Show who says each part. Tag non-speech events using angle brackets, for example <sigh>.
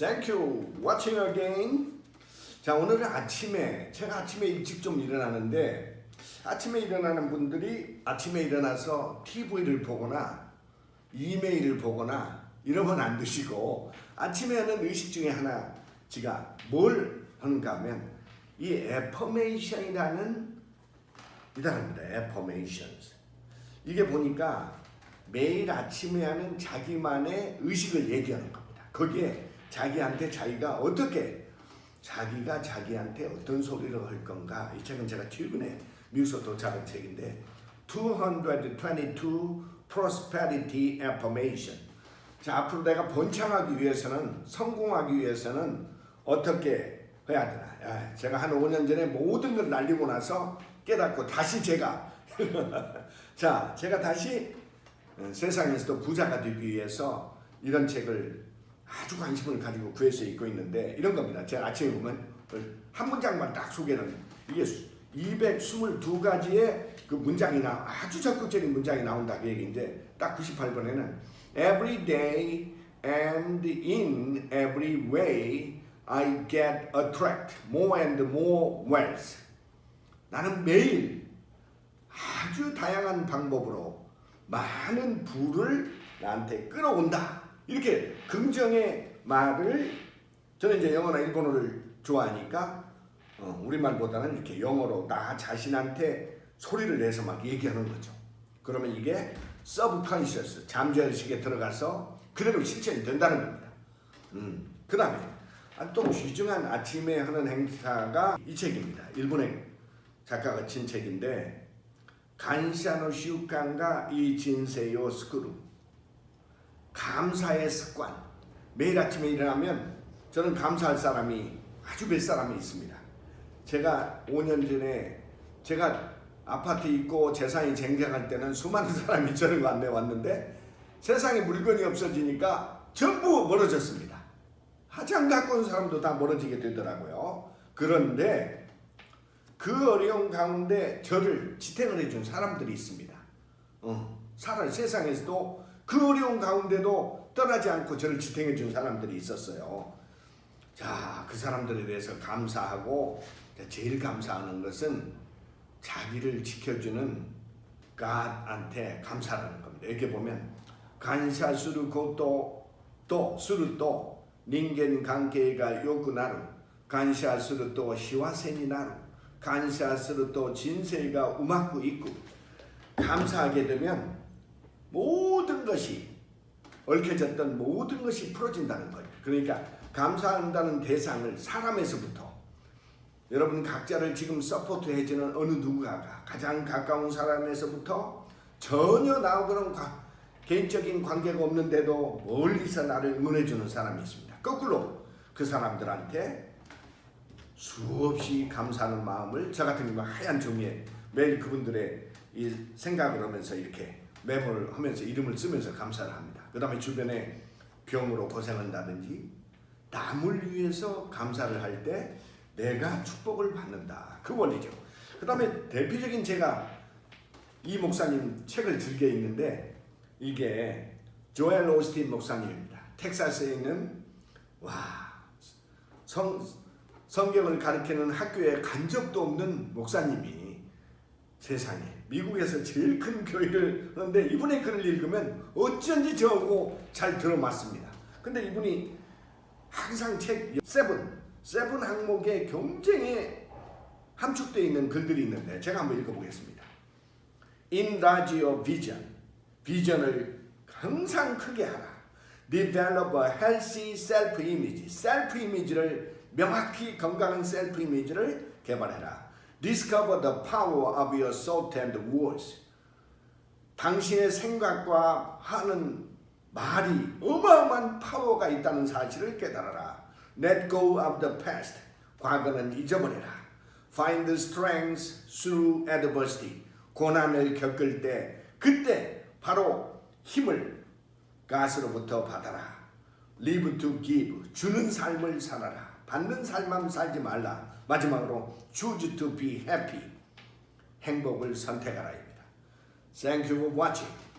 Speaker 1: Thank you. Watching again. 자, 오늘은 아침에 제가 아침에 일찍 좀 일어나는데 아침에 일어나는 분들이 아침에 일어나서 TV를 보거나 이메일을 보거나 이러면 안 되시고 아침에 하는 의식 중에 하나 제가 뭘 하는가 하면 이 애퍼메이션이라는 이다랍니다. 애퍼메이션스. 이게 보니까 매일 아침에 하는 자기만의 의식을 얘기하는 겁니다. 거기에 자기한테 자기가 어떻게 자기가 자기한테 어떤 소리를 할 건가? 이 책은 제가 최근에 미국에서 도착한 책인데 222 Prosperity Affirmation. 자 앞으로 내가 번창하기 위해서는 성공하기 위해서는 어떻게 해야 되나? 야, 제가 한 5년 전에 모든 걸 날리고 나서 깨닫고 다시 제가 <laughs> 자 제가 다시 어, 세상에서도 부자가 되기 위해서 이런 책을 아주 관심을 가지고 구해서 읽고 있는데 이런 겁니다. 제가 아침에 보면 한 문장만 딱 소개는 이게 222가지의 그 문장이 나 아주 적극적인 문장이 나온다 그 얘기인데 딱 98번에는 Every day and in every way I get attract more and more wealth. 나는 매일 아주 다양한 방법으로 많은 부를 나한테 끌어온다. 이렇게 긍정의 말을 저는 이제 영어나 일본어를 좋아하니까 어, 우리말보다는 이렇게 영어로 나 자신한테 소리를 내서 막 얘기하는 거죠. 그러면 이게 subconscious 잠재의식에 들어가서 그대로 실천이 된다는 겁니다. 음, 그 다음에 또 귀중한 아침에 하는 행사가 이 책입니다. 일본의 작가가 친 책인데 간샤노 시우칸가 이 진세요 스크루 감사의 습관 매일 아침에 일어나면 저는 감사할 사람이 아주 몇 사람이 있습니다. 제가 5년 전에 제가 아파트 있고 재산이 쟁쟁할 때는 수많은 사람이 저를 만나 왔는데 세상에 물건이 없어지니까 전부 멀어졌습니다. 가장 가까운 사람도 다 멀어지게 되더라고요. 그런데 그 어려운 가운데 저를 지탱을 해준 사람들이 있습니다. 어, 살아 세상에서도 그 어려운 가운데도 떠나지 않고 저를 지탱해 준 사람들이 있었어요. 자, 그 사람들에 대해서 감사하고 제일 감사하는 것은 자기를 지켜주는 God한테 감사하는 겁니다. 이렇게 보면 간사수르 고또 또또 닌겐 관계가 요구나루 간사수르 또 시와세니 나루 간사수르 또 진세가 우막고 있고 감사하게 되면 모든 것이 얽혀졌던 모든 것이 풀어진다는 거예요. 그러니까 감사한다는 대상을 사람에서부터 여러분 각자를 지금 서포트 해주는 어느 누군가가 가장 가까운 사람에서부터 전혀 나하고는 과- 개인적인 관계가 없는데도 멀리서 나를 응원해주는 사람이 있습니다. 거꾸로 그 사람들한테 수없이 감사하는 마음을 저 같은 경우 하얀 종이에 매일 그분들의 이 생각을 하면서 이렇게 메모를 하면서 이름을 쓰면서 감사를 합니다. 그 다음에 주변에 병으로 고생한다든지 남을 위해서 감사를 할 때 내가 축복을 받는다. 그 원리죠. 그 다음에 대표적인 제가 이 목사님 책을 즐겨 읽는데 이게 조엘 오스틴 목사님입니다. 텍사스에 있는 와 성, 성경을 가르치는 학교에 간 적도 없는 목사님이 세상에 미국에서 제일 큰 교회를 하는데 이분의 글을 읽으면 어쩐지 저하고 잘 들어맞습니다. 근데 이분이 항상 책 세븐 세븐 항목의 경쟁에 함축되어 있는 글들이 있는데 제가 한번 읽어보겠습니다. Enlarge your vision. 비전을 항상 크게 하라. Develop a healthy self-image. self-image를 명확히 건강한 self-image를 개발해라. Discover the power of your thought and words. 당신의 생각과 하는 말이 어마어마한 파워가 있다는 사실을 깨달아라. Let go of the past. 과거는 잊어버려라. Find the strength through adversity. 고난을 겪을 때 그때 바로 힘을 가스로부터 받아라. Live to give. 주는 삶을 살아라. 받는 삶만 살지 말라. 마지막으로 choose to be happy. 행복을 선택하라입니다. Thank you for watching.